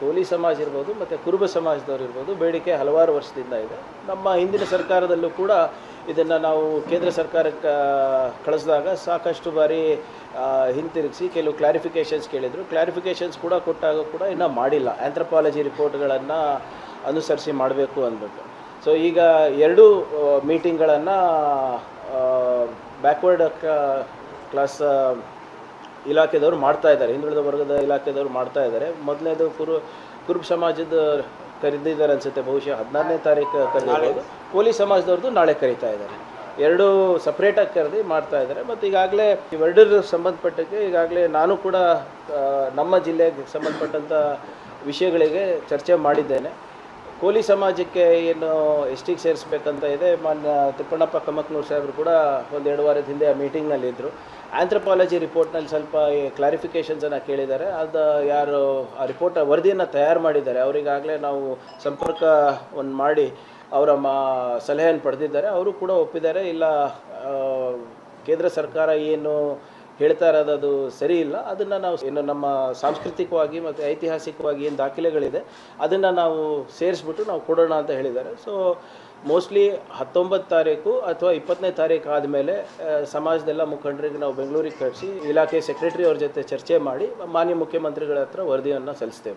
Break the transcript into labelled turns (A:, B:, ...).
A: ಕೋಲಿ ಸಮಾಜ ಇರ್ಬೋದು, ಮತ್ತು ಕುರುಬ ಸಮಾಜದವ್ರು ಇರ್ಬೋದು, ಬೇಡಿಕೆ ಹಲವಾರು ವರ್ಷದಿಂದ ಇದೆ. ನಮ್ಮ ಹಿಂದಿನ ಸರ್ಕಾರದಲ್ಲೂ ಕೂಡ ಇದನ್ನು ನಾವು ಕೇಂದ್ರ ಸರ್ಕಾರಕ್ಕೆ ಕಳಿಸಿದಾಗ ಸಾಕಷ್ಟು ಬಾರಿ ಹಿಂತಿರುಗಿಸಿ ಕೆಲವು ಕ್ಲಾರಿಫಿಕೇಷನ್ಸ್ ಕೇಳಿದರು. ಕ್ಲಾರಿಫಿಕೇಷನ್ಸ್ ಕೂಡ ಕೊಟ್ಟಾಗ ಕೂಡ ಇನ್ನೂ ಮಾಡಿಲ್ಲ. ಆ್ಯಂಥ್ರಪಾಲಜಿ ರಿಪೋರ್ಟ್ಗಳನ್ನು ಅನುಸರಿಸಿ ಮಾಡಬೇಕು ಅಂದ್ಬಿಟ್ಟು. ಸೊ ಈಗ ಎರಡು ಮೀಟಿಂಗ್ಗಳನ್ನು ಬ್ಯಾಕ್ವರ್ಡ್ ಕ್ಲಾಸ್ ಇಲಾಖೆದವರು ಮಾಡ್ತಾ ಇದ್ದಾರೆ. ಹಿಂದುಳಿದ ವರ್ಗದ ಇಲಾಖೆದವರು ಮಾಡ್ತಾ ಇದ್ದಾರೆ. ಮೊದಲನೇದು ಕುರು ಕುರುಬ್ ಸಮಾಜದ ಕರೆದಿದ್ದಾರೆ ಅನಿಸುತ್ತೆ. ಬಹುಶಃ ಹದಿನಾರನೇ ತಾರೀಕು ಕರೆದಿರ್ಬೋದು. ಕೋಲಿ ಸಮಾಜದವ್ರದ್ದು ನಾಳೆ ಕರೀತಾ ಇದ್ದಾರೆ. ಎರಡು ಸಪ್ರೇಟಾಗಿ ಕರೆದು ಮಾಡ್ತಾ ಇದ್ದಾರೆ. ಮತ್ತು ಈಗಾಗಲೇ ಇವೆರಡರ ಸಂಬಂಧಪಟ್ಟಕ್ಕೆ ಈಗಾಗಲೇ ನಾನು ಕೂಡ ನಮ್ಮ ಜಿಲ್ಲೆಗೆ ಸಂಬಂಧಪಟ್ಟಂಥ ವಿಷಯಗಳಿಗೆ ಚರ್ಚೆ ಮಾಡಿದ್ದೇನೆ. ಕೋಲಿ ಸಮಾಜಕ್ಕೆ ಏನು ಎಸ್ ಟಿಗೆ ಸೇರಿಸ್ಬೇಕಂತ ಇದೆ. ಮಾನ್ಯ ತಿಪ್ಪಣ್ಣಪ್ಪ ಕಮಕ್ನೂರು ಸಾಹೇಬರು ಕೂಡ ಒಂದು ಎರಡು ವಾರದ ಹಿಂದೆ ಆ ಮೀಟಿಂಗ್ನಲ್ಲಿ ಇದ್ದರು ಆಂಥ್ರಪಾಲಜಿ ರಿಪೋರ್ಟ್ನಲ್ಲಿ ಸ್ವಲ್ಪ ಕ್ಲಾರಿಫಿಕೇಷನ್ಸನ್ನು ಕೇಳಿದ್ದಾರೆ. ಅದು ಯಾರು ಆ ರಿಪೋರ್ಟ್ ವರದಿಯನ್ನು ತಯಾರು ಮಾಡಿದ್ದಾರೆ. ಅವರಿಗಾಗಲೇ ನಾವು ಸಂಪರ್ಕ ಒಂದು ಮಾಡಿ ಅವರ ಮಾ ಸಲಹೆಯನ್ನು ಪಡೆದಿದ್ದಾರೆ. ಅವರು ಕೂಡ ಒಪ್ಪಿದ್ದಾರೆ. ಇಲ್ಲ ಕೇಂದ್ರ ಸರ್ಕಾರ ಏನು ಹೇಳ್ತಾ ಇರೋದು ಅದು ಸರಿ ಇಲ್ಲ. ಅದನ್ನು ನಾವು ಏನು ನಮ್ಮ ಸಾಂಸ್ಕೃತಿಕವಾಗಿ ಮತ್ತು ಐತಿಹಾಸಿಕವಾಗಿ ಏನು ದಾಖಲೆಗಳಿದೆ, ಅದನ್ನು ನಾವು ಸೇರಿಸ್ಬಿಟ್ಟು ನಾವು ಕೊಡೋಣ ಅಂತ ಹೇಳಿದ್ದಾರೆ. ಸೊ ಮೋಸ್ಟ್ಲಿ ಹತ್ತೊಂಬತ್ತು ತಾರೀಕು ಅಥವಾ ಇಪ್ಪತ್ತನೇ ತಾರೀಕು ಆದಮೇಲೆ ಸಮಾಜದೆಲ್ಲ ಮುಖಂಡರಿಗೆ ನಾವು ಬೆಂಗಳೂರಿಗೆ ಕಳಿಸಿ ಇಲಾಖೆ ಸೆಕ್ರೆಟರಿ ಅವ್ರ ಜೊತೆ ಚರ್ಚೆ ಮಾಡಿ, ಮಾನ್ಯ ಮುಖ್ಯಮಂತ್ರಿಗಳ ಹತ್ರ ವರದಿಯನ್ನು ಸಲ್ಲಿಸ್ತೇವೆ.